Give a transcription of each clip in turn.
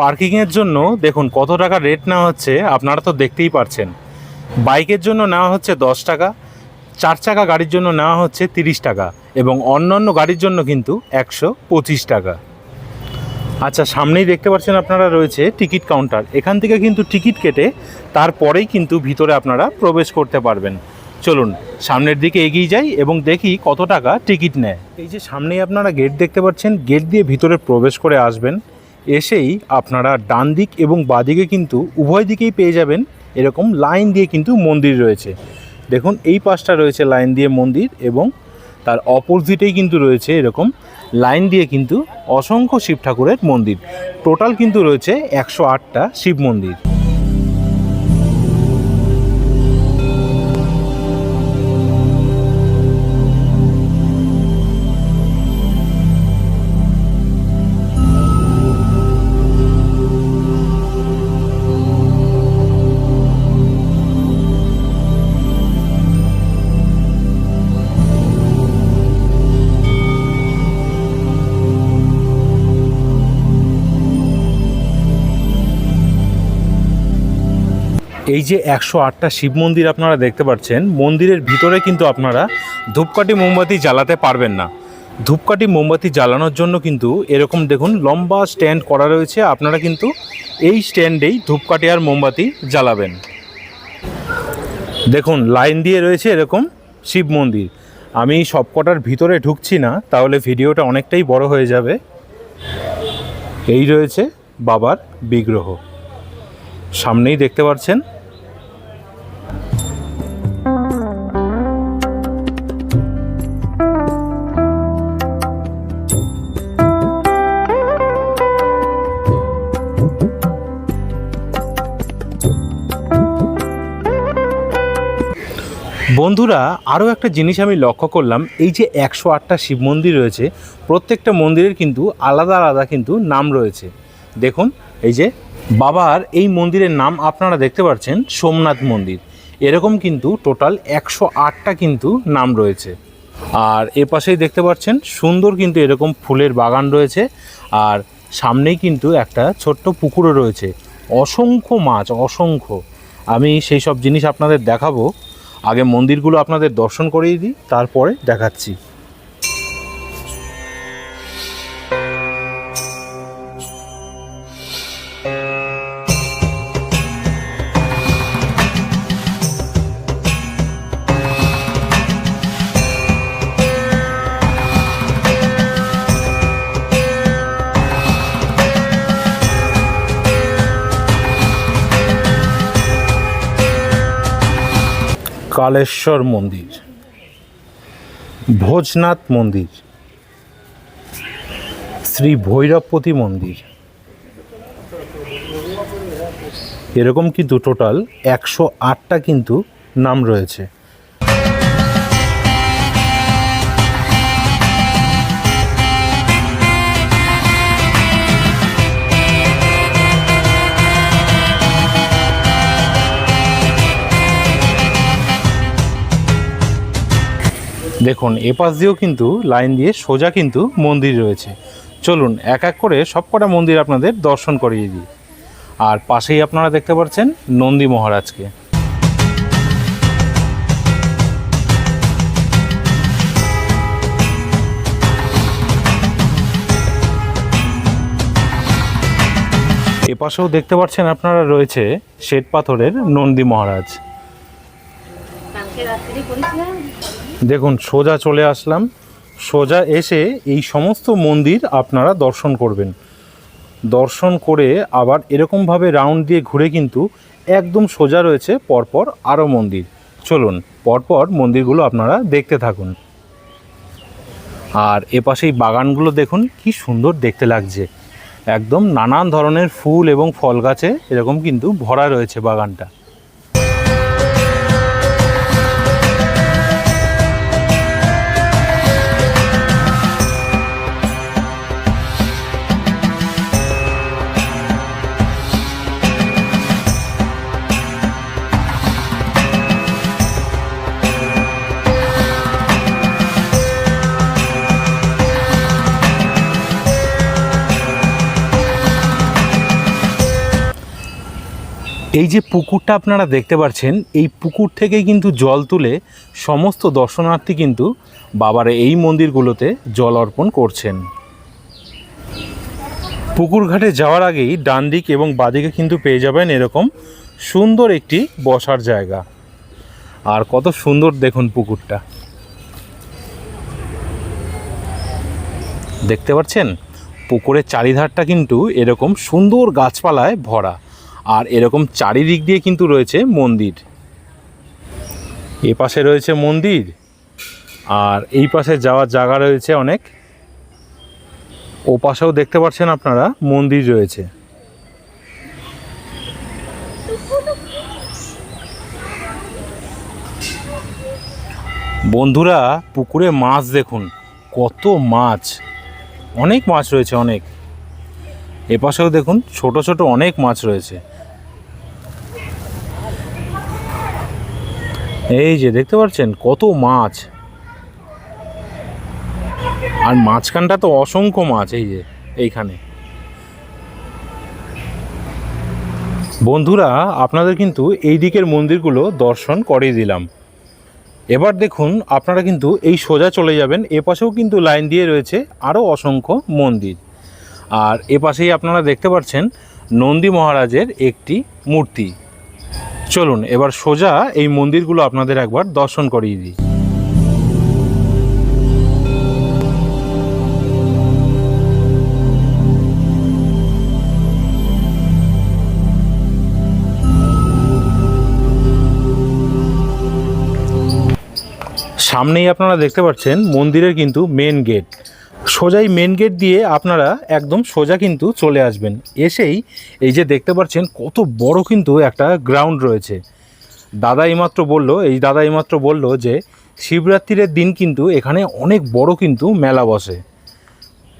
পার্কিংয়ের জন্য দেখুন কত টাকা রেট নেওয়া হচ্ছে, আপনারা তো দেখতেই পারছেন। বাইকের জন্য নেওয়া হচ্ছে দশ টাকা, চার চাকা গাড়ির জন্য নেওয়া হচ্ছে তিরিশ টাকা এবং অন্যান্য গাড়ির জন্য কিন্তু একশো পঁচিশ টাকা। আচ্ছা সামনেই দেখতে পাচ্ছেন আপনারা রয়েছে টিকিট কাউন্টার। এখান থেকে কিন্তু টিকিট কেটে তারপরেই কিন্তু ভিতরে আপনারা প্রবেশ করতে পারবেন। চলুন, সামনের দিকে এগিয়ে যাই এবং দেখি কত টাকা টিকিট নেয়। এই যে সামনেই আপনারা গেট দেখতে পাচ্ছেন, গেট দিয়ে ভিতরে প্রবেশ করে আসবেন। এসেই আপনারা ডান দিক এবং বাদিকে কিন্তু উভয় দিকেই পেয়ে যাবেন এরকম লাইন দিয়ে কিন্তু মন্দির রয়েছে। দেখুন, এই পাশটা রয়েছে লাইন দিয়ে মন্দির এবং তার অপোজিটেই কিন্তু রয়েছে এরকম লাইন দিয়ে কিন্তু অসংখ্য শিব ঠাকুরের মন্দির। টোটাল কিন্তু রয়েছে একশো আটটা শিব মন্দির। এই যে একশো আটটা শিব মন্দির আপনারা দেখতে পাচ্ছেন, মন্দিরের ভিতরে কিন্তু আপনারা ধূপকাঠি মোমবাতি জ্বালাতে পারবেন না। ধূপকাঠি মোমবাতি জ্বালানোর জন্য কিন্তু এরকম দেখুন লম্বা স্ট্যান্ড করা রয়েছে, আপনারা কিন্তু এই স্ট্যান্ডেই ধূপকাঠি আর মোমবাতি জ্বালাবেন। দেখুন, লাইন দিয়ে রয়েছে এরকম শিব মন্দির। আমি সবকটার ভিতরে ঢুকছি না, তাহলে ভিডিওটা অনেকটাই বড় হয়ে যাবে। এই রয়েছে বাবার বিগ্রহ। সামনেই দেখতে পাচ্ছেন বন্ধুরা আরও একটা জিনিস আমি লক্ষ্য করলাম, এই যে একশো আটটা শিব মন্দির রয়েছে, প্রত্যেকটা মন্দিরের কিন্তু আলাদা আলাদা কিন্তু নাম রয়েছে। দেখুন, এই যে বাবার এই মন্দিরের নাম আপনারা দেখতে পাচ্ছেন, সোমনাথ মন্দির। এরকম কিন্তু টোটাল একশো আটটা কিন্তু নাম রয়েছে। আর এ পাশেই দেখতে পাচ্ছেন, সুন্দর কিন্তু এরকম ফুলের বাগান রয়েছে, আর সামনেই কিন্তু একটা ছোট্ট পুকুরও রয়েছে। অসংখ্য মাছ, অসংখ্য। আমি সেই সব জিনিস আপনাদের দেখাবো। আগে মন্দিরগুলো আপনাদের দর্শন করিয়ে দিই তারপরে দেখাচ্ছি। কালেশ্বর মন্দির, ভোজনাথ মন্দির, শ্রী ভৈরবপতি মন্দির। এরকম কিন্তু টোটাল একশো আটটা কিন্তু নাম রয়েছে। দেখুন এ পাশ দিয়েও কিন্তু লাইন দিয়ে সোজা কিন্তু মন্দির রয়েছে। চলুন, এক এক করে সবকটা মন্দির আপনাদের দর্শন করিয়ে দিই। আর পাশেই আপনারা দেখতে পাচ্ছেন নন্দী মহারাজকে। এ পাশেও দেখতে পাচ্ছেন আপনারা রয়েছে শ্বেত পাথরের নন্দী মহারাজ। দেখুন, সোজা চলে আসলাম। সোজা এসে এই সমস্ত মন্দির আপনারা দর্শন করবেন। দর্শন করে আবার এরকমভাবে রাউন্ড দিয়ে ঘুরে কিন্তু একদম সোজা রয়েছে পরপর আরও মন্দির। চলুন, পরপর মন্দিরগুলো আপনারা দেখতে থাকুন। আর এপাশেই বাগানগুলো দেখুন, কি সুন্দর দেখতে লাগছে। একদম নানান ধরনের ফুল এবং ফল গাছে এরকম কিন্তু ভরা রয়েছে বাগানটা। এই যে পুকুরটা আপনারা দেখতে পাচ্ছেন, এই পুকুর থেকেই কিন্তু জল তুলে সমস্ত দর্শনার্থী কিন্তু বাবার এই মন্দিরগুলোতে জল অর্পণ করছেন। পুকুর ঘাটে যাওয়ার আগেই ডান দিক এবং বাদিকে কিন্তু পেয়ে যাবেন এরকম সুন্দর একটি বসার জায়গা। আর কত সুন্দর দেখুন পুকুরটা। দেখতে পাচ্ছেন? পুকুরের চারিধারটা কিন্তু এরকম সুন্দর গাছপালায় ভরা। আর এরকম চারিদিক দিয়ে কিন্তু রয়েছে মন্দির। এ পাশে রয়েছে মন্দির আর এই পাশে যাওয়ার জায়গা রয়েছে অনেক। ও পাশেও দেখতে পাচ্ছেন আপনারা মন্দির রয়েছে। বন্ধুরা, পুকুরে মাছ দেখুন, কত মাছ। অনেক মাছ রয়েছে, অনেক। এপাশেও দেখুন, ছোট ছোট অনেক মাছ রয়েছে। এই যে দেখতে পাচ্ছেন, কত মাছ। আর মাঝখানটা তো অসংখ্য মাছ, এই যে, এইখানে। বন্ধুরা, আপনাদের কিন্তু এই দিকের মন্দিরগুলো দর্শন করিয়ে দিলাম। এবার দেখুন, আপনারা কিন্তু এই সোজা চলে যাবেন, এ পাশেও কিন্তু লাইন দিয়ে রয়েছে আরও অসংখ্য মন্দির। আর এ পাশেই আপনারা দেখতে পাচ্ছেন নন্দী মহারাজের একটি মূর্তি। চলুন, এবার সোজা এই মন্দিরগুলো আপনাদের একবার দর্শন করিয়ে দিই। সামনেই আপনারা দেখতে পাচ্ছেন মন্দিরের কিন্তু মেন গেট সোজাই মেন গেট দিয়ে আপনারা একদম সোজা কিন্তু চলে আসবেন। এসেই এই যে দেখতে পাচ্ছেন, কত বড় কিন্তু একটা গ্রাউন্ড রয়েছে। দাদা এইমাত্র বলল, এই দাদা এইমাত্র বলল যে, শিবরাত্রির দিন কিন্তু এখানে অনেক বড় কিন্তু মেলা বসে।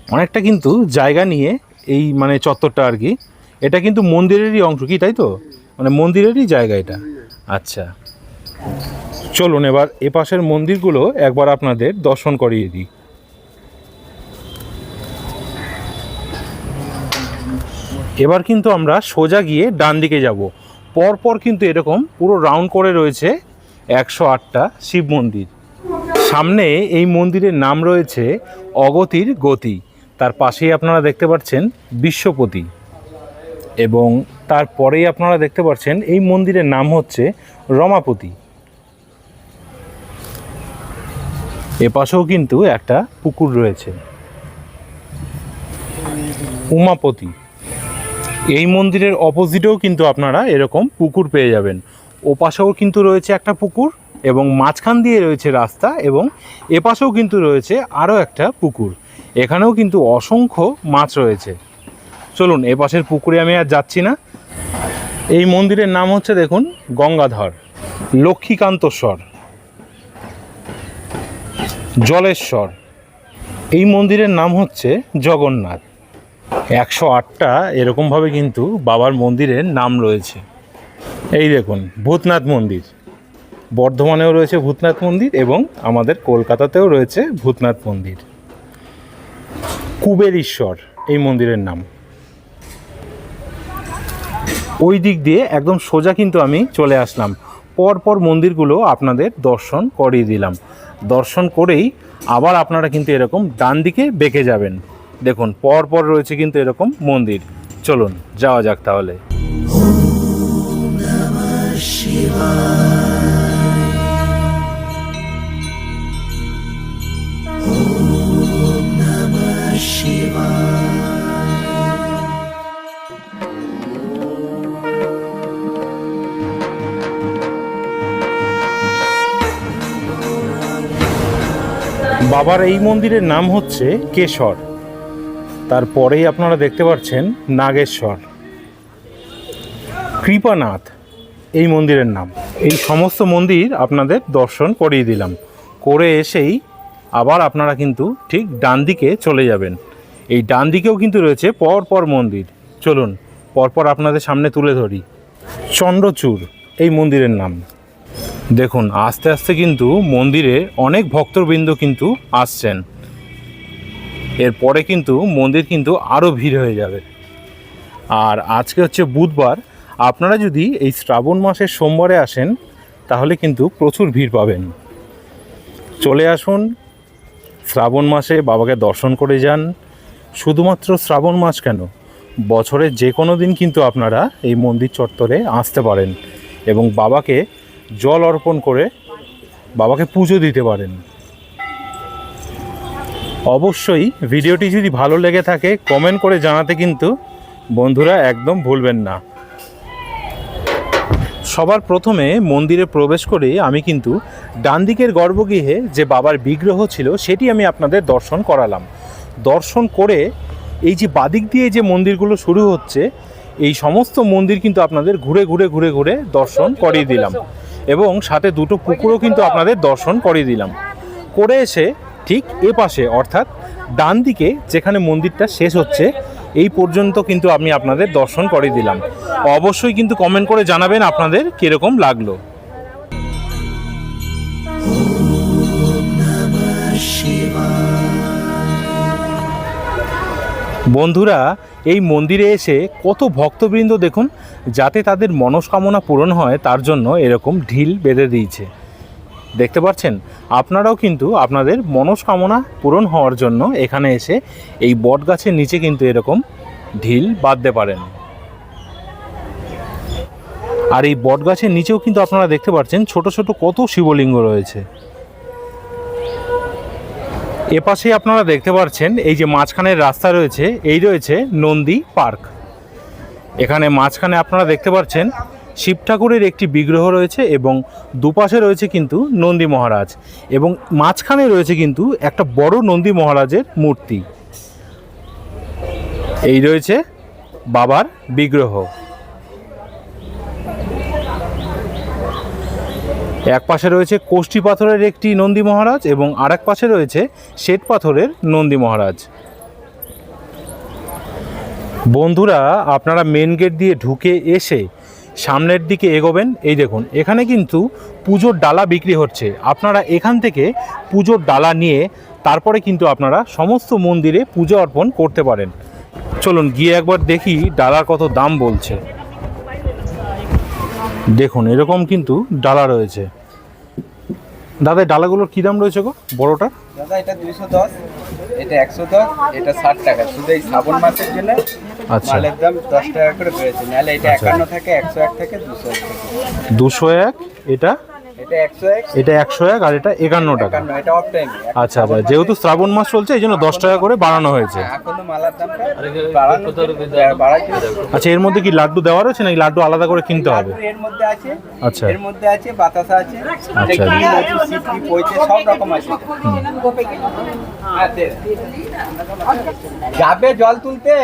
অনেকটা কিন্তু জায়গা নিয়ে এই মানে চত্বরটা আর কি। এটা কিন্তু মন্দিরেরই অংশ কি, তাই তো? মানে মন্দিরেরই জায়গা এটা। আচ্ছা। চলুন এবার এ পাশের মন্দিরগুলো একবার আপনাদের দর্শন করিয়ে দিই। এবার কিন্তু আমরা সোজা গিয়ে ডান দিকে যাব। পরপর কিন্তু এরকম পুরো রাউন্ড করে রয়েছে একশো আটটা শিব মন্দির। সামনে এই মন্দিরের নাম রয়েছে অগতির গতি। তার পাশেই আপনারা দেখতে পাচ্ছেন বিশ্বপতি। এবং তারপরেই আপনারা দেখতে পাচ্ছেন এই মন্দিরের নাম হচ্ছে রমাপতি। এপাশেও কিন্তু একটা পুকুর রয়েছে। উমাপতি। এই মন্দিরের অপোজিটেও কিন্তু আপনারা এরকম পুকুর পেয়ে যাবেন। ওপাশেও কিন্তু রয়েছে একটা পুকুর এবং মাঝখান দিয়ে রয়েছে রাস্তা এবং এপাশেও কিন্তু রয়েছে আরও একটা পুকুর। এখানেও কিন্তু অসংখ্য মাছ রয়েছে। চলুন, এপাশের পুকুরে আমি আর যাচ্ছি না। এই মন্দিরের নাম হচ্ছে দেখুন গঙ্গাধর, লক্ষ্মীকান্তস্বর, জলেশ্বর। এই মন্দিরের নাম হচ্ছে জগন্নাথ। একশো আটটা এরকমভাবে কিন্তু বাবার মন্দিরের নাম রয়েছে। এই দেখুন, ভূতনাথ মন্দির। বর্ধমানেও রয়েছে ভূতনাথ মন্দির এবং আমাদের কলকাতাতেও রয়েছে ভূতনাথ মন্দির। কুবের ঈশ্বর এই মন্দিরের নাম। ওই দিক দিয়ে একদম সোজা কিন্তু আমি চলে আসলাম। পরপর মন্দিরগুলো আপনাদের দর্শন করিয়ে দিলাম। দর্শন করেই আবার আপনারা কিন্তু এরকম ডান দিকে বেঁকে যাবেন। দেখুন, পরপর রয়েছে কিন্তু এরকম মন্দির। চলুন, যাওয়া যাক তাহলে। বাবার এই মন্দিরের নাম হচ্ছে কেশর। তারপরেই আপনারা দেখতে পাচ্ছেন নাগেশ্বর। কৃপানাথ, এই মন্দিরের নাম। এই সমস্ত মন্দির আপনাদের দর্শন করিয়ে দিলাম। করে এসেই আবার আপনারা কিন্তু ঠিক ডান দিকে চলে যাবেন। এই ডান দিকেও কিন্তু রয়েছে পর পর মন্দির। চলুন, পরপর আপনাদের সামনে তুলে ধরি। চন্দ্রচূড়, এই মন্দিরের নাম। দেখুন, আস্তে আস্তে কিন্তু মন্দিরে অনেক ভক্তবৃন্দ কিন্তু আসছেন। এরপরে কিন্তু মন্দির কিন্তু আরও ভিড় হয়ে যাবে। আর আজকে হচ্ছে বুধবার, আপনারা যদি এই শ্রাবণ মাসের সোমবারে আসেন, তাহলে কিন্তু প্রচুর ভিড় পাবেন। চলে আসুন, শ্রাবণ মাসে বাবাকে দর্শন করে যান। শুধুমাত্র শ্রাবণ মাস কেন? বছরের যে কোনো দিন কিন্তু আপনারা এই মন্দির চত্বরে আসতে পারেন এবং বাবাকে জল অর্পণ করে বাবাকে পুজো দিতে পারেন। অবশ্যই ভিডিওটি যদি ভালো লেগে থাকে কমেন্ট করে জানাতে কিন্তু বন্ধুরা একদম ভুলবেন না। সবার প্রথমে মন্দিরে প্রবেশ করে আমি কিন্তু ডান দিকের গর্ভগৃহে যে বাবার বিগ্রহ ছিল, সেটি আমি আপনাদের দর্শন করালাম। দর্শন করে এই যে বাদিক দিয়ে যে মন্দিরগুলো শুরু হচ্ছে, এই সমস্ত মন্দির কিন্তু আপনাদের ঘুরে ঘুরে ঘুরে ঘুরে দর্শন করিয়ে দিলাম। এবং সাথে দুটো পুকুরও কিন্তু আপনাদের দর্শন করিয়ে দিলাম। করে এসে ঠিক এ পাশে, অর্থাৎ ডান দিকে, যেখানে মন্দিরটা শেষ হচ্ছে, এই পর্যন্ত কিন্তু আমি আপনাদের দর্শন করে দিলাম। অবশ্যই কিন্তু কমেন্ট করে জানাবেন আপনাদের কীরকম লাগল। বন্ধুরা, এই মন্দিরে এসে কত ভক্তবৃন্দ দেখুন, যাতে তাদের মনস্কামনা পূরণ হয়, তার জন্য এরকম ঢিল বেঁধে দিয়েছে। দেখতে পাচ্ছেন? আপনারাও কিন্তু আপনাদের মনস্কামনা পূরণ হওয়ার জন্য এখানে এসে এই বট গাছের নিচে কিন্তু এরকম ঢিল বাঁধতে পারেন। আর এই বট গাছের নিচেও কিন্তু আপনারা দেখতে পাচ্ছেন ছোট ছোট কত শিবলিঙ্গ রয়েছে। এপাশে আপনারা দেখতে পাচ্ছেন এই যে মাঝখানের রাস্তা রয়েছে, এই রয়েছে নন্দী পার্ক। এখানে মাঝখানে আপনারা দেখতে পাচ্ছেন শিব ঠাকুরের একটি বিগ্রহ রয়েছে এবং দুপাশে রয়েছে কিন্তু নন্দী মহারাজ এবং মাঝখানে রয়েছে কিন্তু একটা বড় নন্দী মহারাজের মূর্তি। এই রয়েছে বাবার বিগ্রহ। এক পাশে রয়েছে কোষ্ঠী পাথরের একটি নন্দী মহারাজ এবং আরেক পাশে রয়েছে শ্বেত পাথরের নন্দী মহারাজ। বন্ধুরা, আপনারা মেন গেট দিয়ে ঢুকে এসে সামনের দিকে এগোবেন। এই দেখুন, এখানে কিন্তু পুজোর ডালা বিক্রি হচ্ছে। আপনারা এখান থেকে পুজোর ডালা নিয়ে তারপরে কিন্তু আপনারা সমস্ত মন্দিরে পুজো অর্পণ করতে পারেন। চলুন, গিয়ে একবার দেখি ডালার কত দাম বলছে। দেখুন, এরকম কিন্তু ডালা রয়েছে। দাদা ডালাগুলোর কী দাম রয়েছে গো বড়টা দাদা, এটা দুইশো দশ। এটা একশো দশ এটা ষাট টাকা। শুধু এই শ্রাবণ মাসের জন্য আচ্ছা। মালের দাম দশ টাকা করে বেড়েছে। নাহলে এটা আচ্ছা। একান্ন থেকে একশো এক থেকে দুশো এক দুশো এক এটা? এটা একশো এক। আর এটা একান্ন টাকা। আচ্ছা আচ্ছা যেহেতু শ্রাবণ মাস চলছে এই জন্য দশ টাকা করে বাড়ানো হয়েছে। বাড়ানো বাড়াচ্ছে আচ্ছা এর মধ্যে কি লাড্ডু দেওয়া রয়েছে নাকি লাড্ডু আলাদা করে কিনতে হবে? এর মধ্যে আছে আচ্ছা। এর মধ্যে আছে বাতাসা আছে আচ্ছা। পইছে সব রকম আছে। আছে। যাবে জল তুলতে?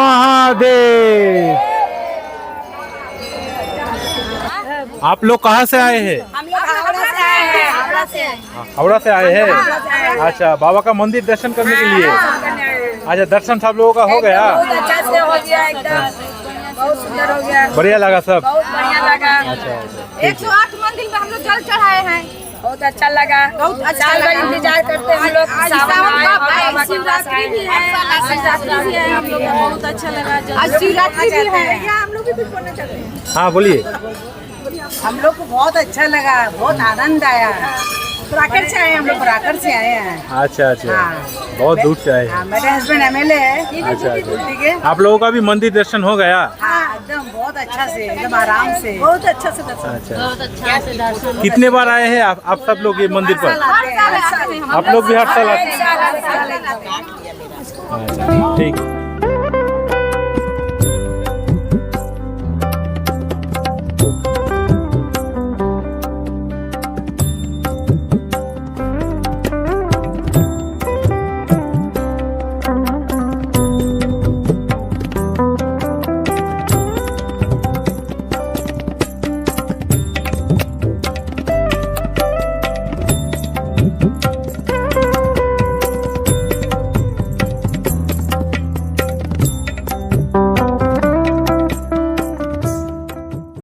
महादेव। आप लोग कहाँ से आए हैं? हम लोग हावड़ा से आए हैं। हैं। अच्छा बाबा का मंदिर दर्शन करने के लिए? अच्छा दर्शन सब लोगों का हो गया? अच्छा से हो गया एकदम। बहुत सुंदर हो गया। बढ़िया लगा सब? बढ़िया लगा। अच्छा अच्छा। एक सौ आठ मंदिर में हम लोग जल चढ़ाए हैं। बहुत अच्छा लगा। बहुत अच्छा लगा। इंतज़ार करते हैं हम लोग। सावन का शिवरात्रि भी है। शिवरात्रि भी है। हम लोग को बहुत अच्छा लगा। आज शिवरात्रि भी है। हम लोग भी बोलना चाहते हैं? हाँ बोलिए। हम लोग को बहुत अच्छा लगा बहुत आनंद आया। प्राकर से आए हम लोग प्राकर से आए हैं। अच्छा अच्छा। हाँ। बहुत दूर से आए। हैं हाँ, मेरे हस्बैंड एमएलए है। अच्छा अच्छा। ठीक है आप लोगों का भी मंदिर दर्शन हो गया? हाँ एकदम बहुत अच्छा से एकदम आराम से। बहुत अच्छा से दर्शन। अच्छा। कितने बार आए हैं आप, आप सब लोग ये मंदिर पर? आप लोग भी हर साल आते हैं। अच्छा ठीक।